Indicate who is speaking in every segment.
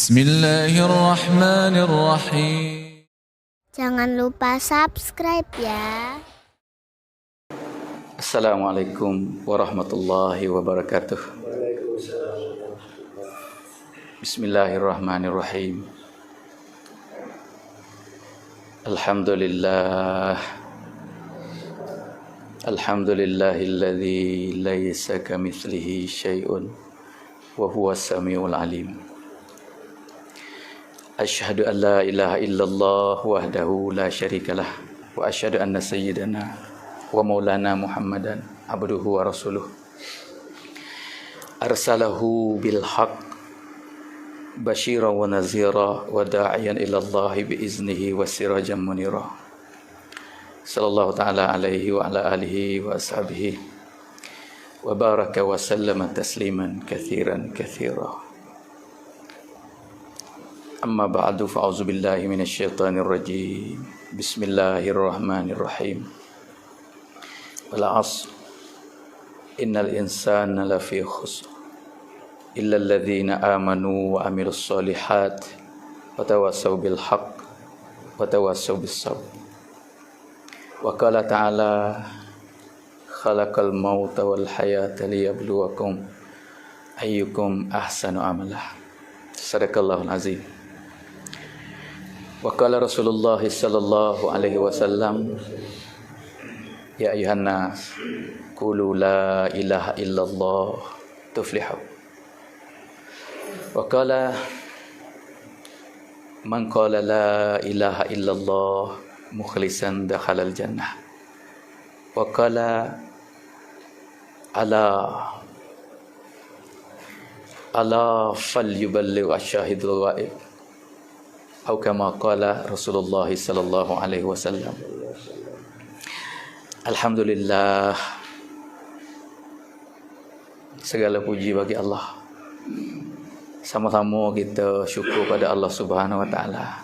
Speaker 1: Bismillahirrahmanirrahim.
Speaker 2: Jangan lupa subscribe ya.
Speaker 3: Assalamualaikum warahmatullahi wabarakatuh. Bismillahirrahmanirrahim. Alhamdulillah. Alhamdulillahilladzi laisa kamitslihi syai'un wa huwa samiul alim. Asyhadu an la ilaha illallah wahdahu la syarikalah. Wa asyhadu anna sayyidana wa maulana Muhammadan abduhu wa rasuluh. Arsalahu bil haqq basyiran wa nazira wa da'iyan ila Allah bi iznihi wa sirajan munira. Sallallahu taala alaihi wa ala alihi أما بعد فأعوذ بالله من الشيطان الرجيم. بسم الله الرحمن الرحيم. والعصر إن الإنسان لفي خسر. إلا الذين آمنوا وعملوا الصالحات وتواصوا بالحق وتواصوا بالصبر. وقال تعالى خلق الموت والحياة ليبلوكم أيكم أحسن عملا. صدق الله العظيم. Wa qala ta'ala khalaqal mauta wal hayata liyabluwakum ayyukum ahsanu amala sadaqallahul azim wa qala rasulullah sallallahu alaihi wasallam ya ayuhan nas qulu la ilaha illallah tuflihu wa qala man qala la atau kama qala Rasulullah sallallahu alaihi wasallam. Alhamdulillah. Segala puji bagi Allah. Sama-sama kita syukur pada Allah Subhanahu wa taala.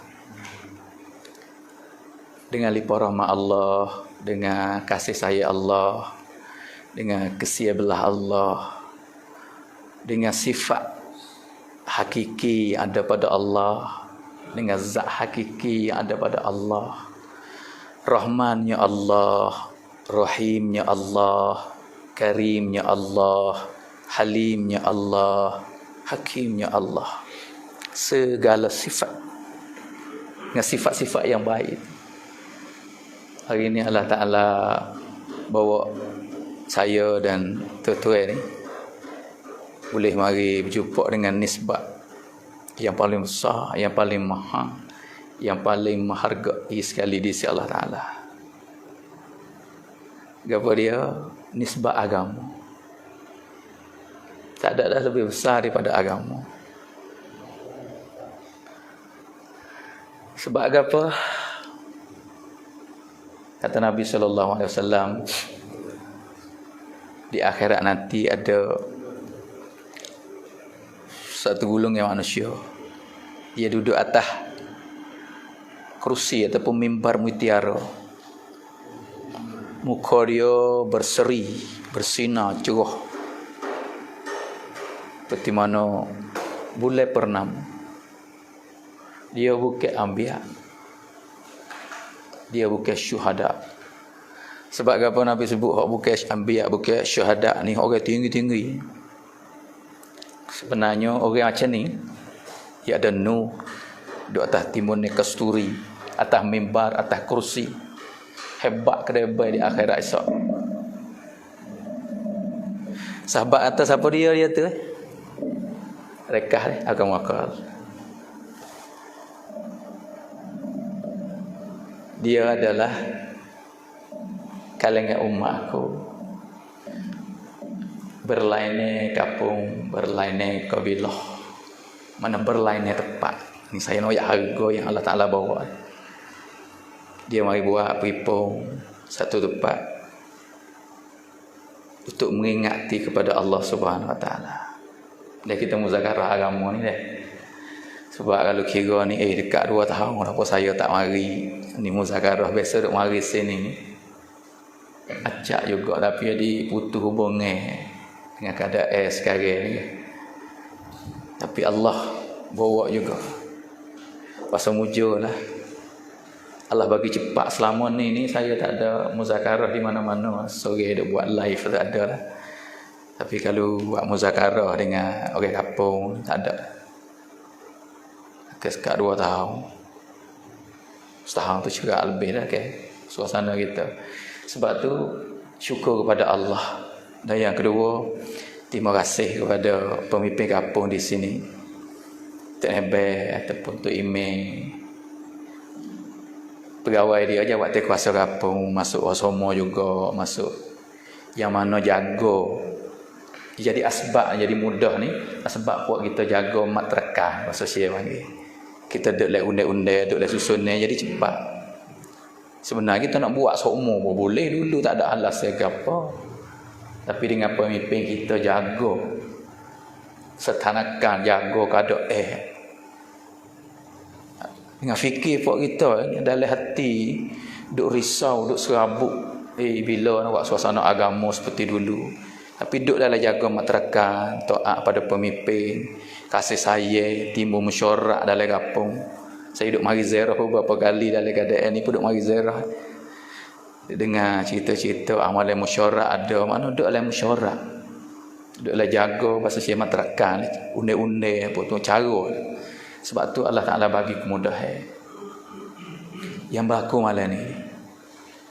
Speaker 3: Dengan limpah rahmat Allah dengan kasih sayang Allah dengan kesia belah Allah dengan sifat hakiki ada pada Allah dengan zat hakiki yang ada pada Allah. Rahmannya Allah. Rahimnya Allah. Karimnya Allah. Halimnya Allah. Hakimnya Allah. Segala sifat. Dengan sifat-sifat yang baik. Hari ini Allah Ta'ala Bawa saya dan tuan-tuan ni. Boleh mari berjumpa dengan nisbat Yang paling besar Yang paling mahal Yang paling menghargai sekali di sisi Allah Ta'ala Gapa dia? Nisbat agama tak ada dah lebih besar daripada agama. Sebab apa? Kata Nabi sallallahu alaihi wasallam di akhirat nanti ada satu gulung yang manusia. Dia duduk atas kerusi ataupun mimbar mutiara. Muka dia berseri, bersinar, cerah. Seperti mana bulan purnama. Dia bukan ambiak. Dia bukan syuhada. Sebab apa Nabi sebut hak bukan ambiak bukan syuhada ni orang tinggi-tinggi sebenarnya orang macam ni dia ada nur di atas timun ni kasturi atas mimbar atas kursi. Hebat kedai di akhirat esok. Sahabat atas apa dia dia tu? Eh? rekah ni akan wakal dia adalah kalangan umat aku berlainnya kapung berlainnya kabilah mana berlainnya tempat ni saya nak harga yang Allah Ta'ala bawa. Dia mari buat peripung satu tempat untuk mengingati kepada Allah Subhanahu Wa Ta'ala. Dia kita muzakarah agama ni deh. Sebab kalau kira ni eh dekat 2 tahun apa saya tak mari ni muzakarah. Biasa duk mari sini ni. Acak juga tapi dia putus hubungan dengan keadaan sekarang ni. Tapi Allah bawa juga. Pasal mujur lah Allah bagi cepat selama ni ni saya tak ada muzakarah di mana-mana. Sore dia buat live tak ada lah. Tapi kalau buat muzakarah dengan orang kampung tak ada. Ke sekat dua tahun. Setahun tu juga lebih dah ke suasana kita. Sebab tu syukur kepada Allah dan yang kedua terima kasih kepada pemimpin kampung di sini Tok ataupun Tok Imeh pegawai dia aja waktu kuasa kampung masuk Osomo juga masuk yang mana jago. Jadi asbab jadi mudah ni asbab buat kita jaga mat bahasa Syekh panggil kita duduk lek unde-unde duduk lek susun ni jadi cepat. Sebenarnya kita nak buat pun boleh dulu tak ada alas ke apa tapi dengan pemimpin kita jaga setanakan jaga kada eh. Dengan fikir pok kita dalam hati duk risau duk serabut. Eh bila nak buat suasana agama seperti dulu. Tapi duk dalam jaga masyarakat taat pada pemimpin kasih saya timbul mesyuarat dalam kampung. Saya duk mari ziarah beberapa kali dalam keadaan ni pun duk mari ziarah dengar cerita-cerita amalan mesyuarat ada mana duk dalam mesyuarat duk dalam jaga pasal siapa masyarakat unde-unde apa tu cara sebab tu Allah Ta'ala bagi kemudahan. Yang berlaku malam ni.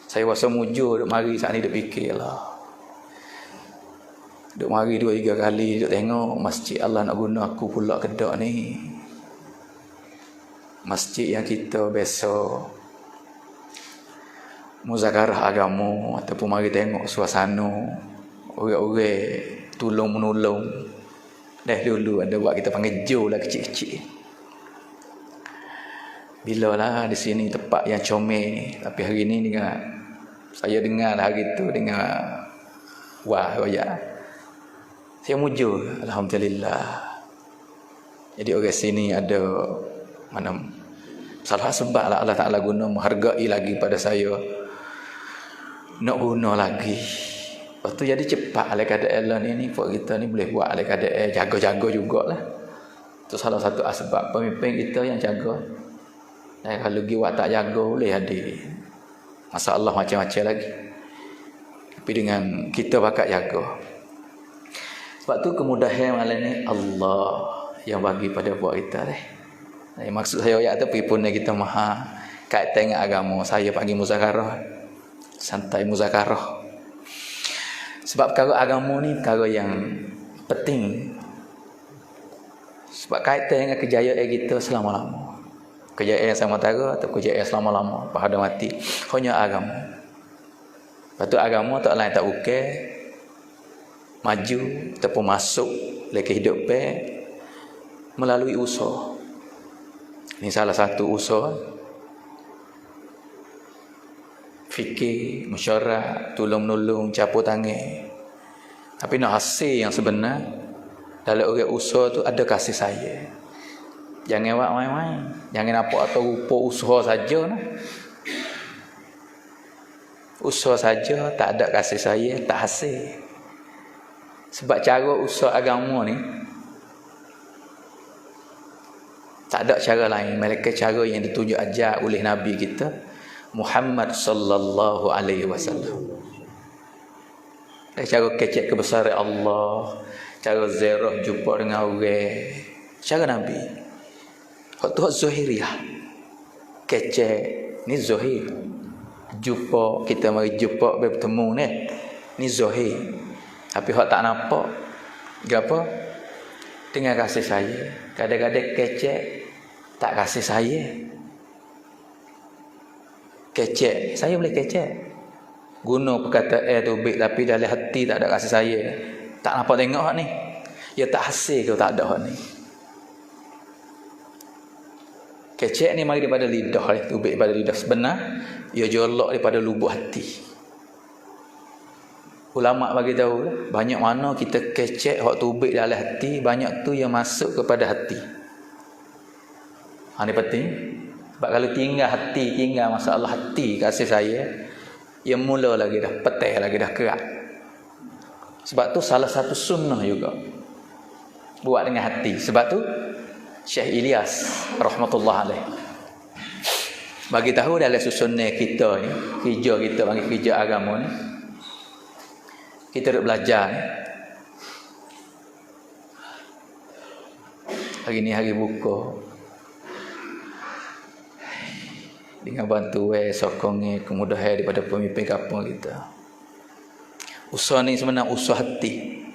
Speaker 3: Saya rasa mujur duk mari saat ni duk fikir lah. Duk mari dua tiga kali duk tengok masjid Allah nak guna aku pula kedak ni. Masjid yang kita besok muzakarah agama ataupun mari tengok suasana orang-orang tolong menolong. Dah dulu ada buat kita panggil jo lah kecil-kecil. Bila lah di sini tempat yang comel ni tapi hari ni dengan saya dengar hari tu dengan wah ya saya mujur alhamdulillah. Jadi orang sini ada mana salah sebab lah Allah Taala guna menghargai lagi pada saya nak guna lagi Lepas tu jadi cepat oleh keadaan ni ni buat kita ni boleh buat oleh keadaan jaga-jaga jugalah. Itu salah satu asbab pemimpin kita yang jaga. Dan kalau pergi buat tak jaga boleh ada masalah macam-macam lagi. Tapi dengan kita bakat jaga. Sebab tu kemudahan malam ni Allah yang bagi pada buat kita. Nah, maksud saya ayat tu pun kita maha kait tengok agama saya panggil muzakarah. Santai muzakarah. Sebab perkara agama ni perkara yang penting. Sebab kaitan dengan kejayaan kita selama-lama. Kejayaan sementara atau kejayaan selama-lama. Pada mati. Hanya agama. Lepas tu agama tak lain tak ukir maju ataupun masuk lagi hidup melalui usaha. Ini salah satu usaha fikir, mesyuarat, tolong-menolong, capur tangan. Tapi nak hasil yang sebenar dalam orang usaha tu ada kasih sayang. Jangan buat main-main. Jangan nampak atau rupa usaha saja nah. Usaha saja tak ada kasih saya, tak hasil. Sebab cara usaha agama ni tak ada cara lain mereka cara yang ditunjuk ajar oleh nabi kita Muhammad sallallahu alaihi wasallam. Cara kecek kebesaran Allah, cara zerah jumpa dengan orang, cara nabi. Waktu Zuhiriyah Kece Ni Zuhir Jumpa Kita mari jumpa Bertemu ni. Ni Zuhir Tapi hak tak nampak Kenapa Dengan kasih saya Kadang-kadang kece Tak kasih saya Kece Saya boleh kece Guna perkataan eh tu baik Tapi dalam hati tak ada kasih saya Tak nampak tengok ni Ya tak hasil ke tak ada ni Kecek ni mari daripada lidah ni, tubik daripada lidah sebenar, ia jolok daripada lubuk hati. Ulama bagi tahu banyak mana kita kecek hak tubik dalam hati, banyak tu yang masuk kepada hati. Ha ni penting. Sebab kalau tinggal hati, tinggal masalah hati kasih saya, ia mula lagi dah petih lagi dah kerak. Sebab tu salah satu sunnah juga. Buat dengan hati. Sebab tu Syekh Ilyas rahmatullah alaih. Bagi tahu dalam susunan kita ni, kerja kita bagi kerja agama ni. Kita duk belajar ni. Hari ni hari buka. Dengan bantu eh sokongnya kemudahan daripada pemimpin kampung kita. Usaha ni sebenarnya usaha hati.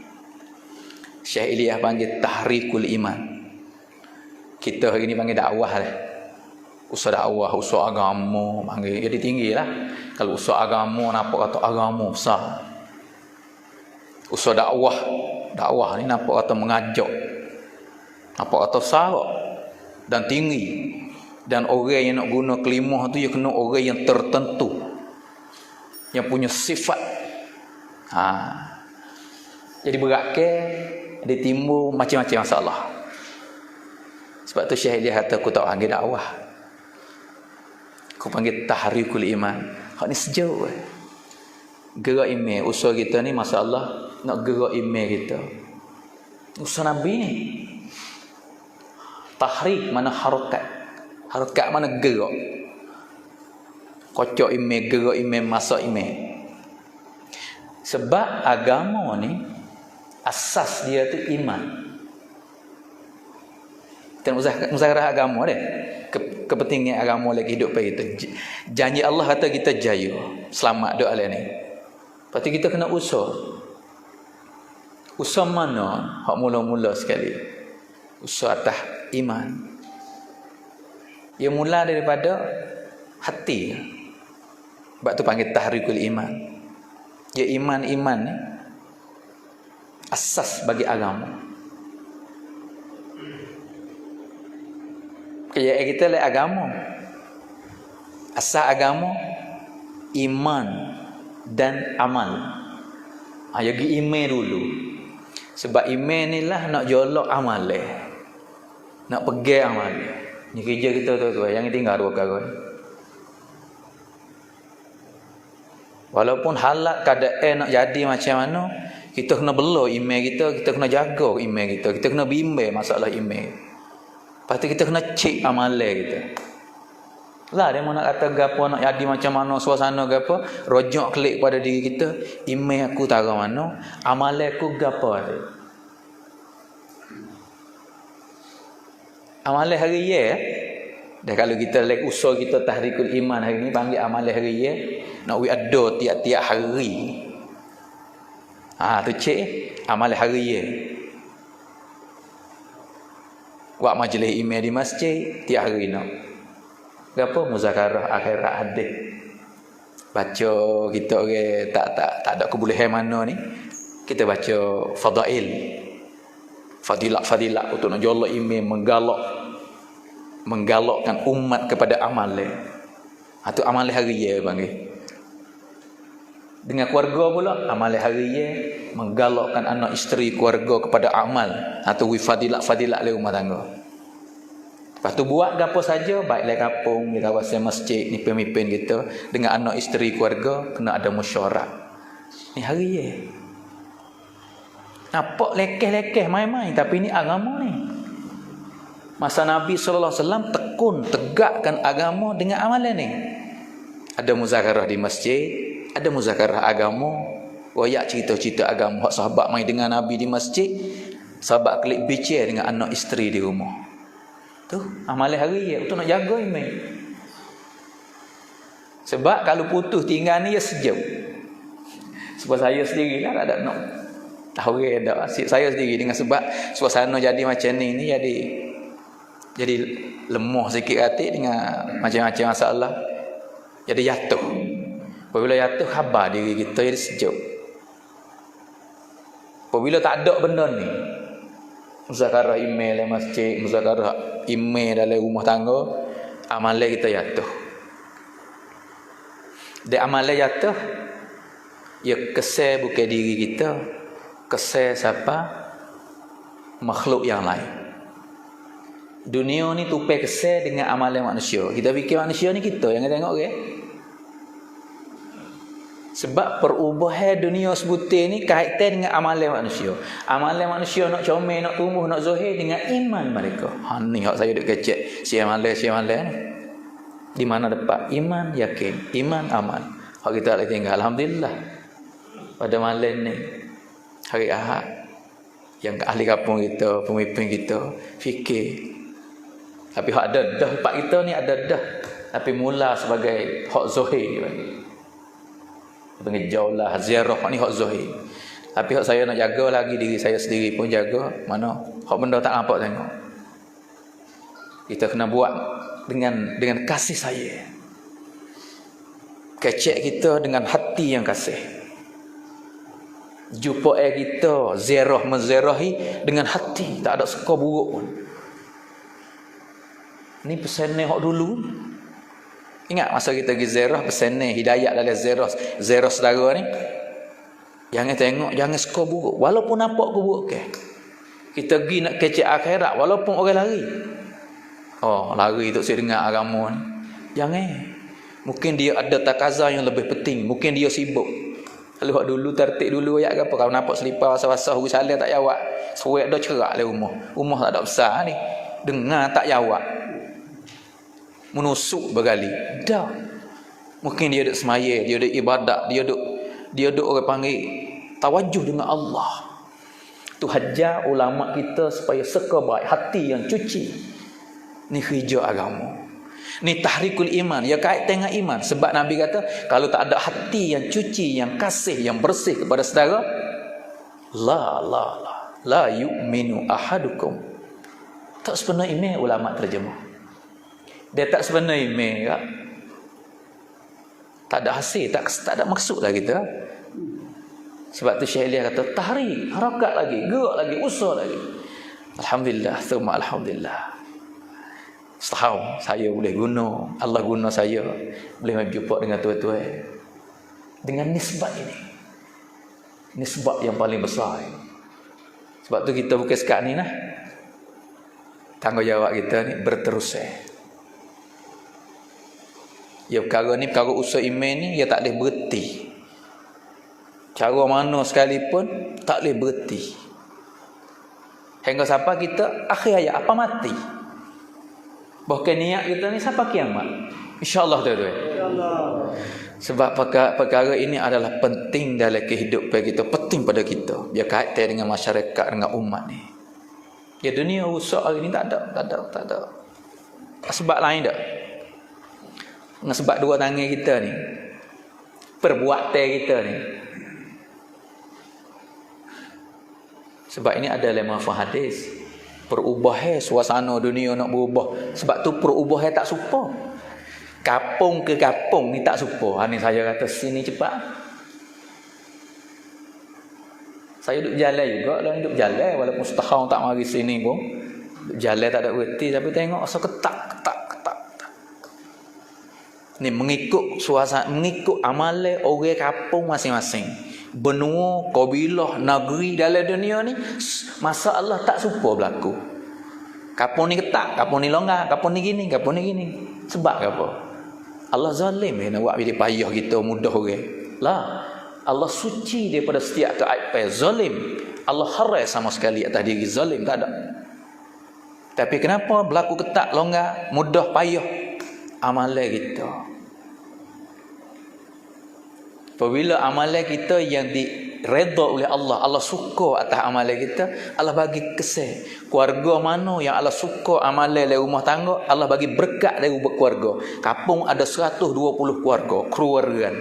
Speaker 3: Syekh Ilyas panggil tahrikul iman. Kita hari ni panggil dakwah lah. Usaha dakwah, usaha agama, panggil jadi tinggi lah. Kalau usaha agama, nampak kata agama besar. Usaha dakwah, dakwah ni nampak kata mengajak. Nampak kata besar dan tinggi. Dan orang yang nak guna kelimah tu, dia kena orang yang tertentu. Yang punya sifat. Ha. Jadi berat ke, dia timbul macam-macam masalah. Sebab tu Syekh dia kata aku tak panggil dakwah. Aku panggil tahrikul iman. Hak ni sejauh. Eh. Gerak iman. Usaha kita ni masalah nak gerak iman kita. Usaha Nabi ni. Tahrik mana harokat. Harokat mana gerak. Kocok iman, gerak iman, masak iman. Sebab agama ni asas dia tu iman. Kita muzakarah agama dia. Ke, kepentingan agama lagi hidup kita. Janji Allah kata kita jaya. Selamat doa ni. Lepas kita kena usaha. Usaha mana? Hak mula-mula sekali. Usaha atas iman. Ia mula daripada hati. Sebab tu panggil tahrikul iman. Ya iman-iman ni asas bagi agama. Kaya kita lihat agama. Asas agama iman dan amal. Ha, jadi iman dulu. Sebab iman ni lah nak jolok amal le. Nak pergi amal. Ni kerja kita tu tu yang tinggal dua kali. Walaupun halak keadaan nak jadi macam mana, kita kena bela iman kita, kita kena jaga iman kita, kita kena bimbing masalah iman. Lepas tu kita kena cek amalan kita. Lah dia mau nak kata gapo nak jadi macam mana suasana gapo, rojok klik pada diri kita, iman aku tak mana, amalan aku gapo Amalan hari ya, dah kalau kita like usaha kita tahrikul iman hari ni panggil amalan hari ya, nak we ada tiap-tiap hari. Ha tu cek amalan hari ya. Buat majlis email di masjid tiap hari nak. Gapo muzakarah akhirat hadis. Baca kita orang tak tak tak ada kebolehan mana ni. Kita baca fadail. Fadilat-fadilat untuk nak jolok email menggalak menggalakkan umat kepada amal le. Ha amal hari ya panggil. Dengan keluarga pula amal hari menggalakkan anak isteri keluarga kepada amal atau ha, wifadilat-fadilat le rumah tangga. Lepas tu buat gapo saja baiklah kampung di kawasan masjid ni pemimpin kita dengan anak isteri keluarga kena ada mesyuarat. Ni hari. Nampak lekeh-lekeh main-main tapi ni agama ni. Masa Nabi sallallahu alaihi wasallam tekun tegakkan agama dengan amalan ni. Ada muzakarah di masjid, ada muzakarah agama, royak cerita-cerita agama hak sahabat main dengan Nabi di masjid, sahabat klik bicara dengan anak isteri di rumah. Tu amalan hari ya untuk nak jaga iman. Sebab kalau putus tinggal ni ya sejam. Sebab saya sendiri lah tak ada nak tahu ke ada saya sendiri dengan sebab suasana jadi macam ni ni jadi jadi lemah sikit hati dengan macam-macam masalah. Jadi jatuh. Apabila jatuh khabar diri kita jadi sejuk. Apabila tak ada benda ni muzakarah email dalam masjid muzakarah email dalam rumah tangga amalan kita jatuh. Dan amalan jatuh ia kesal bukan diri kita kesal siapa makhluk yang lain dunia ni tupai kesal dengan amalan manusia kita fikir manusia ni kita yang tengok ke Sebab perubahan dunia sebutir ni kaitan dengan amalan manusia. Amalan manusia nak comel, nak tumbuh, nak zahir dengan iman mereka. Ha ni hak saya duk kecek. Si amalan, si amalan. Di mana dapat iman, yakin, iman, aman. Hak kita lagi tinggal alhamdulillah. Pada malam ni hari Ahad yang ahli kampung kita, pemimpin kita fikir. Tapi hak ada dah pak kita ni ada dah. Tapi mula sebagai hak zahir dia panggil. Pengejau lah ziarah ni hak zahir tapi hak saya nak jaga lagi diri saya sendiri pun jaga. Mana hak benda tak nampak tengok. Kita kena buat dengan dengan kasih saya. Kecek kita dengan hati yang kasih jumpa air kita ziarah menziarahi dengan hati tak ada suka buruk pun ni pesan ni dulu Ingat masa kita pergi zerah pesan ni hidayat dalam zerah zerah saudara ni. Jangan tengok, jangan suka buruk. Walaupun nampak ke buruk ke. Kita pergi nak kecek akhirat walaupun orang lari. Oh, lari untuk saya dengar agama ni. Jangan. Mungkin dia ada takaza yang lebih penting. Mungkin dia sibuk. Kalau hak dulu tertik dulu ayat ke apa. Kalau nampak selipar basah-basah huru salah tak jawab. Suek dah cerak lah rumah. Rumah tak ada besar ni. Dengar tak jawab menusuk bergali dah mungkin dia duk semaya dia duk ibadat dia duk dia duk orang panggil tawajuh dengan Allah tu hajar ulama kita supaya seka baik hati yang cuci ni hijau agama ni tahrikul iman ya kait tengah iman sebab nabi kata kalau tak ada hati yang cuci yang kasih yang bersih kepada saudara la la la la yu'minu ahadukum tak sebenarnya ini ulama terjemah dia tak sebenarnya email kak. Tak ada hasil, tak tak ada maksud lah kita. Sebab tu Syekh Elia kata tahri, harakat lagi, gerak lagi, usaha lagi. Alhamdulillah, thumma alhamdulillah. Setahun saya boleh guna, Allah guna saya boleh berjumpa dengan tuan-tuan. Dengan nisbat ini. Nisbat yang paling besar. Sebab tu kita bukan sekat ni lah. Tanggungjawab kita ni berterusan. Ya perkara ni perkara usaha iman ni dia tak boleh berhenti. Cara mana sekalipun tak boleh berhenti. Hingga sampai kita akhir hayat apa mati. Bahkan niat kita ni sampai kiamat. Insya-Allah tuan-tuan. Sebab perkara, perkara ini adalah penting dalam kehidupan kita, penting pada kita. Biar kaitan dengan masyarakat dengan umat ni. Ya dunia usaha hari ni tak ada, tak ada, tak ada. Sebab lain tak? Dengan sebab dua tangan kita ni. Perbuatan kita ni. Sebab ini ada lemah hadis. Perubahan suasana dunia nak berubah. Sebab tu perubahan tak suka. Kapung ke kapung ni tak suka. Ha, ni saya kata sini cepat. Saya duduk jalan juga. Lah duduk jalan. Walaupun setahun tak mari sini pun. Jalan tak ada berhenti. Tapi tengok so ketak ni mengikut suasana mengikut amalan orang kampung masing-masing benua kabilah negeri dalam dunia ni masa Allah tak suka berlaku. Kampung ni ketak kampung ni longgar kampung ni gini kampung ni gini. Sebab apa? Allah zalim nak buat bila payah kita mudah orang. Lah Allah suci daripada setiap keaiban zalim. Allah haram sama sekali atas diri zalim tak ada. Tapi kenapa berlaku ketak longgar mudah payah? Amalan kita. Apabila amalan kita yang diredha oleh Allah, Allah suka atas amalan kita, Allah bagi kesih. Keluarga mana yang Allah suka amalan dari rumah tangga, Allah bagi berkat dari keluarga. Kampung ada 120 keluarga, keluarga.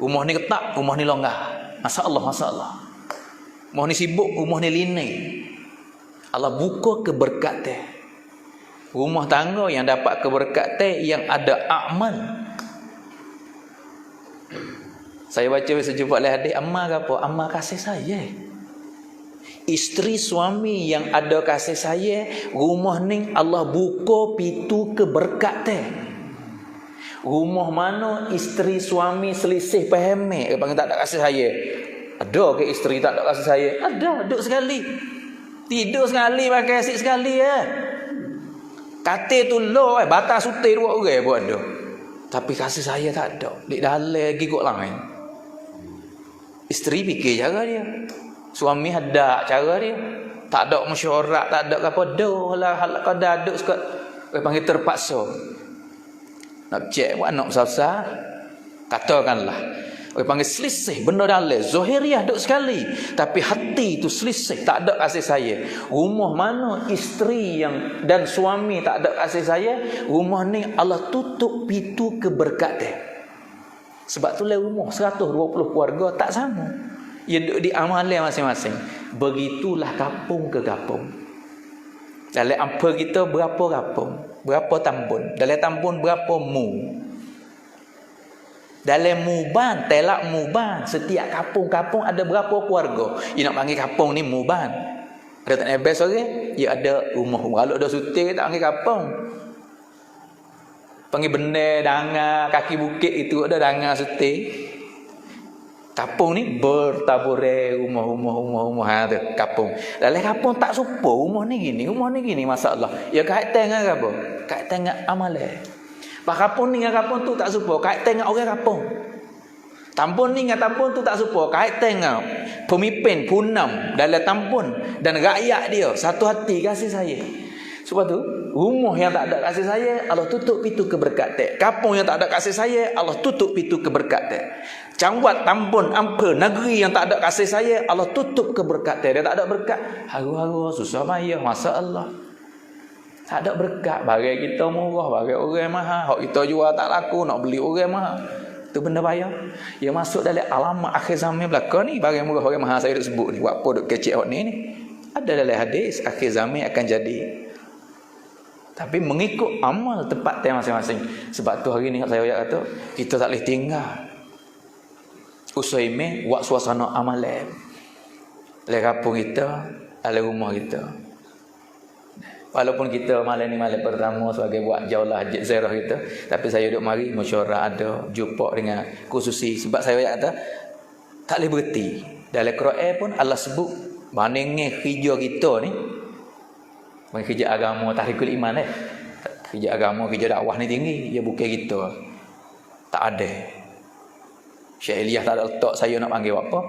Speaker 3: Rumah ni ketak, rumah ni longgar. Masa-Allah, masa-Allah. Rumah ni sibuk, rumah ni lini. Allah buka keberkatan rumah tangga yang dapat keberkatan yang ada aman saya baca sejumpa oleh adik amal apa amal kasih saya isteri suami yang ada kasih saya rumah ni Allah buka pintu keberkatan rumah mana isteri suami selisih faham eh panggil tak ada kasih saya ada ke isteri tak ada kasih saya ada duduk sekali tidur sekali pakai asyik sekali ya eh. Kata tu lo eh batas sutai dua orang buat ada. Tapi kasih saya tak ada. Di dalam lagi kok lain. Isteri fikir cara dia. Suami ada cara dia. Tak ada mesyuarat, tak ada apa doh lah hal kada aduk suka orang panggil terpaksa. Nak cek buat anak besar Katakanlah Orang panggil selisih benda dalil Zohiriah duk sekali Tapi hati itu selisih Tak ada kasih saya Rumah mana isteri yang Dan suami tak ada kasih saya Rumah ni Allah tutup pintu keberkatan Sebab tu rumah 120 keluarga tak sama Ia duk di amalan masing-masing Begitulah kampung ke kampung Dalam apa kita berapa kampung Berapa tambun Dalam tambun berapa mu dalam Muban, telak Muban, setiap kampung-kampung ada berapa keluarga. Ia nak panggil kampung ni Muban. Ada tak nebes orang? Okay? Ya ada rumah. Kalau ada sutir tak panggil kampung. Panggil benda, dangar, kaki bukit itu ada dangar sutir. Kampung ni bertabure rumah-rumah rumah-rumah ha tu kampung. Dalam kampung tak supo rumah ni gini, rumah ni gini masalah. Ya kaitan dengan apa? Kaitan dengan amalan. Pak kapun ni dengan kapun tu tak serupa. Kait tengok orang kapun. Tampun ni dengan tampun tu tak serupa. Kait tengok pemimpin punam dalam tampun dan rakyat dia satu hati kasih saya. Sebab tu rumah yang tak ada kasih saya Allah tutup pintu keberkatan. Kampung yang tak ada kasih saya Allah tutup pintu keberkatan. Cangwat, tampun, ampa, negeri yang tak ada kasih saya Allah tutup keberkatan. Dia tak ada berkat. Haru-haru, susah payah, masa Allah. Tak ada berkat. Bagi kita murah, bagi orang mahal. Hak kita jual tak laku, nak beli orang mahal. Itu benda bayar. Ia masuk dalam alamat akhir zaman belakang ni. Bagi murah orang mahal saya duk sebut ni. Buat apa duk kecil ni ni. Ada dalam hadis, akhir zaman akan jadi. Tapi mengikut amal tempat time masing-masing. Sebab tu hari ni saya kata, kita tak boleh tinggal. Usai me, buat suasana amalan. Dalam kampung kita, dalam rumah kita. Walaupun kita malam ni malam pertama sebagai buat jauhlah hajat zirah kita. Tapi saya duduk mari mesyuarat ada. Jumpa dengan khususi. Sebab saya kata tak boleh berhenti. Dalam Quran pun Allah sebut. Bandingnya hijau kita ni. Bukan kerja agama tahrikul iman eh. Kerja agama, kerja dakwah ni tinggi. Dia bukan kita. Tak ada. Syekh Elias tak ada letak saya nak panggil apa.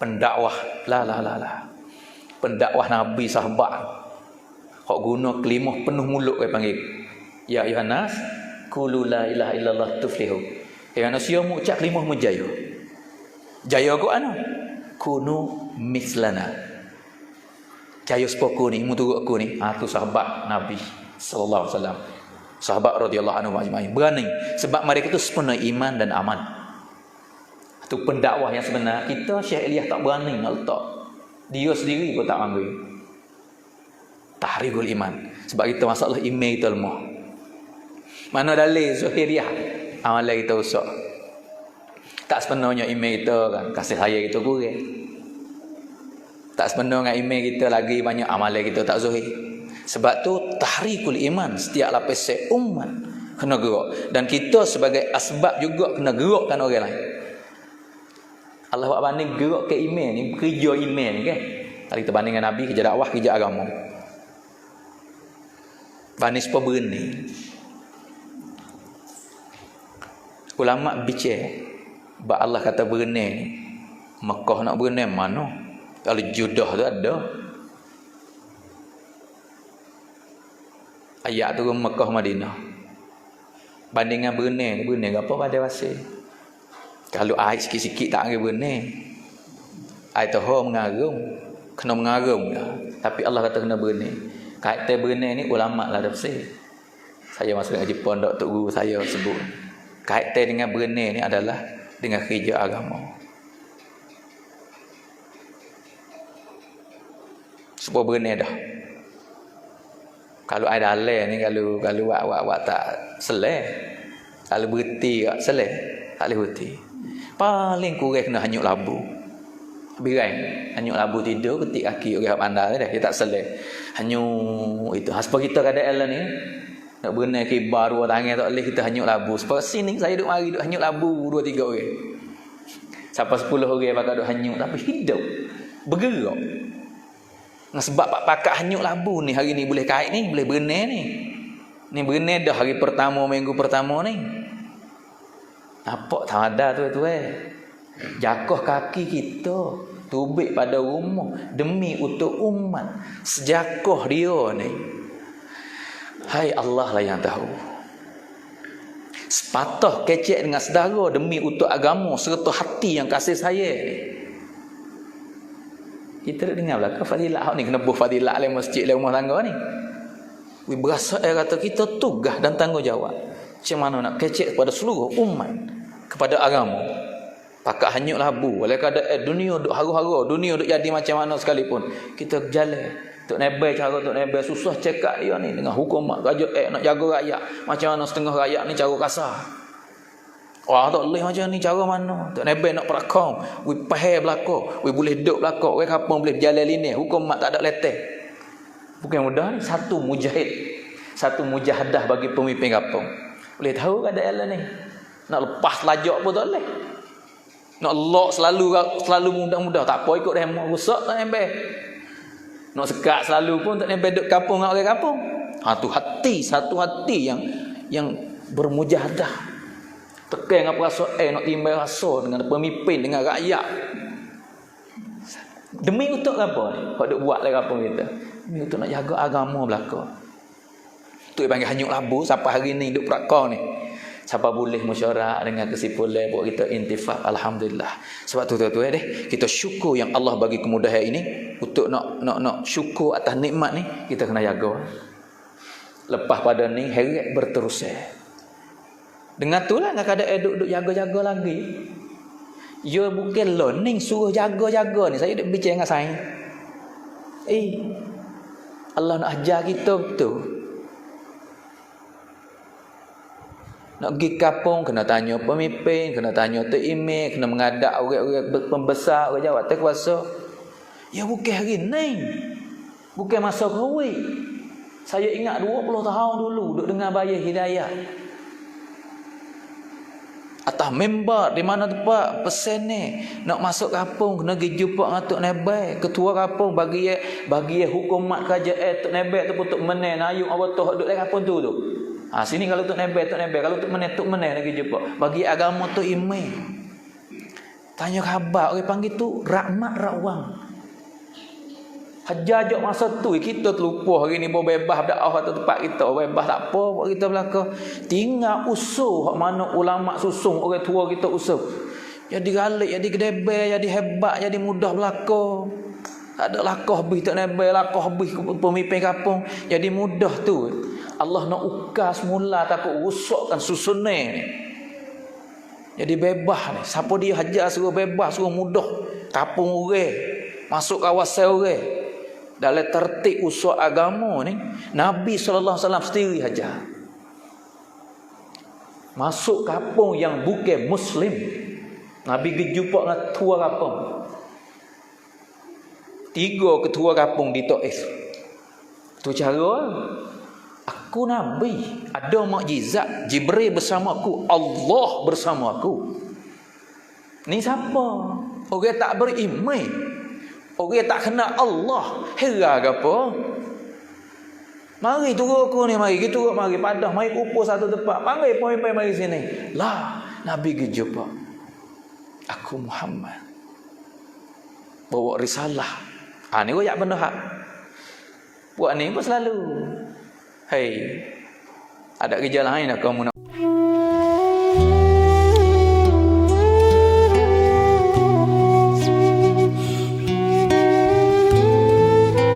Speaker 3: Pendakwah. Lah lah lah lah. Pendakwah Nabi sahabat. Hak guna kelimah penuh mulut dia panggil. Ya Yohanes, qulu la ilaha illallah tuflihu. Ya manusia mu ucap kelimah mu jaya. Jaya ko anu? Kunu mislana. Jaya sepoku ni, mu turut aku ni. Ha tu sahabat Nabi sallallahu alaihi wasallam. Sahabat radhiyallahu anhu majma'in. Berani sebab mereka tu sempurna iman dan aman. Itu pendakwah yang sebenar. Kita Syekh Elias tak berani nak letak. Dia sendiri pun tak ambil tahribul iman sebab kita masalah iman kita lemah mana dalil zuhiriyah amalan kita usah tak sepenuhnya iman kita kan kasih saya kita kurang tak sepenuh dengan iman kita lagi banyak amalan kita tak zuhir. Sebab tu tahrikul iman setiap lapis umat kena gerak. Dan kita sebagai asbab juga kena gerakkan orang lain. Allah buat banding gerak ke iman ni? Kerja iman ni kan? Kalau kita banding dengan Nabi kerja dakwah kerja agama. Banis pun berni Ulama bicara Sebab Allah kata berni Mekah nak berni mana Kalau judah tu ada. Ayat tu Mekah Madinah. Bandingan berni Berni apa pada pasir? Kalau air sikit-sikit tak ada berni Air tu mengarum Kena mengarum Tapi Allah kata kena berni Kaitan berenang ni ulama lah tafsir. Saya masuk ngaji pondok tok guru saya sebut. Kaitan dengan berenang ni adalah dengan kerja agama. Sebab berenang dah. Kalau ada alai ni kalau kalau buat buat buat tak seleh. Kalau berhenti tak seleh, tak boleh berhenti. Paling kurang kena hanyut labu birai hanyut labu tidur ketik kaki orang pandai dah dia tak selek hanyut itu haspa kita kada elah ni nak berenang ke baru tangan tak boleh kita hanyut labu sebab sini saya duk mari duk hanyut labu dua tiga orang siapa sepuluh orang pakai duk hanyut tapi hidup bergerak sebab pak pakak hanyut labu ni hari ni boleh kait ni boleh berenang ni ni berenang dah hari pertama minggu pertama ni apa tak ada tu tu eh Jakoh kaki kita tubik pada rumah demi untuk umat. Sejakoh dia ni. Hai Allah lah yang tahu. Sepatah kecek dengan saudara demi untuk agama serta hati yang kasih saya ni. Kita nak dengar belakang fadilat hak ni kena buh fadilat le masjid le rumah tangga ni. We berasa eh kata kita tugas dan tanggungjawab. Macam mana nak kecek kepada seluruh umat kepada agama. Pakat hanyut labu. Oleh kada eh dunia duk haru-haru, dunia duk jadi macam mana sekalipun. Kita jalan Tok Nebel cara Tok Nebel susah cekak dia ni dengan hukum mak raja eh nak jaga rakyat. Macam mana setengah rakyat ni cara kasar. Wah tak boleh macam ni cara mana? Tak nebel nak perakong. We pahal belakang. We boleh duduk belakang. We kapang boleh berjalan lini. Hukum mak tak ada leteh. Bukan mudah. Satu mujahid. Satu mujahadah bagi pemimpin kapang. Boleh tahu keadaan ni. Nak lepas lajak pun tak boleh. Nak lock selalu selalu mudah-mudah. Tak apa ikut demo. Rusak tak nebel. Nak sekat selalu pun tak nebel duduk kapung dengan orang kapung. Satu hati. Satu hati yang yang bermujahadah tekan dengan perasaan eh nak timbal rasa dengan pemimpin dengan rakyat. Demi untuk apa ni? Kau duk buat lah apa kita. Demi untuk nak jaga agama belaka. Tu yang panggil hanyut labu sampai hari ni duk perakau ni. Siapa boleh musyawarah dengan kesimpulan buat kita intifak alhamdulillah. Sebab tu tu eh deh kita syukur yang Allah bagi kemudahan ini untuk nak nak nak syukur atas nikmat ni kita kena jaga. Lepas pada ni heret berterusan dengan tu lah kadang eh duk, duk jaga-jaga lagi. Ya bukan learning suruh jaga-jaga ni. Saya duk bincang dengan saya. Eh. Allah nak ajar kita betul. Nak pergi kapung, kena tanya pemimpin, kena tanya tu email, kena mengadak orang-orang pembesar, orang jawab kuasa. Ya bukan hari ni. Bukan masa kahwin. Saya ingat 20 tahun dulu duk dengar bayar hidayah atas member di mana tempat? Pesen ni. Nak masuk kampung kena pergi jumpa dengan Tok Nebel ketua kampung bagi bagi hukum mak kerja eh Tok Nebel tu pun Tok Menen ayuk apa tu duduk dalam kampung tu tu. Ha, sini kalau Tok Nebel Tok Nebel kalau Tok Menen Tok Menen lagi jumpa. Bagi agama tu imai tanya khabar orang panggil tu rahmat Hajajak masa tu kita terlupa hari ni pun bebas dakwah atau tempat kita bebas tak apa buat kita belaka. Tinggal usul hak mana ulama susung orang tua kita usul. Jadi galik, jadi gedebel, jadi hebat, jadi mudah belaka. Tak ada lakah habis tak nebel, lakah habis pemimpin kampung. Jadi mudah tu. Allah nak ukar semula takut rusakkan susunnya ni. Jadi bebas ni. Siapa dia hajar suruh bebas, suruh mudah. Kampung orang. Masuk kawasan orang dalam tertib usul agama ni Nabi SAW sendiri aja masuk kampung yang bukan muslim Nabi pergi jumpa dengan tua kampung. Tiga ketua kampung di Taif tu cara aku Nabi ada mukjizat Jibril bersama aku Allah bersama aku. Ni siapa? Orang tak beriman Orang tak kenal Allah. Hera ke apa? Mari turun aku ni. Mari kita turun. Mari padah. Mari kumpul satu tempat. Panggil poin-poin mari sini. Lah. Nabi pergi jumpa. Aku Muhammad. Bawa risalah. Ha, ni royak benda hak. Buat ni pun selalu. Hei. Ada kerja lain lah kamu nak.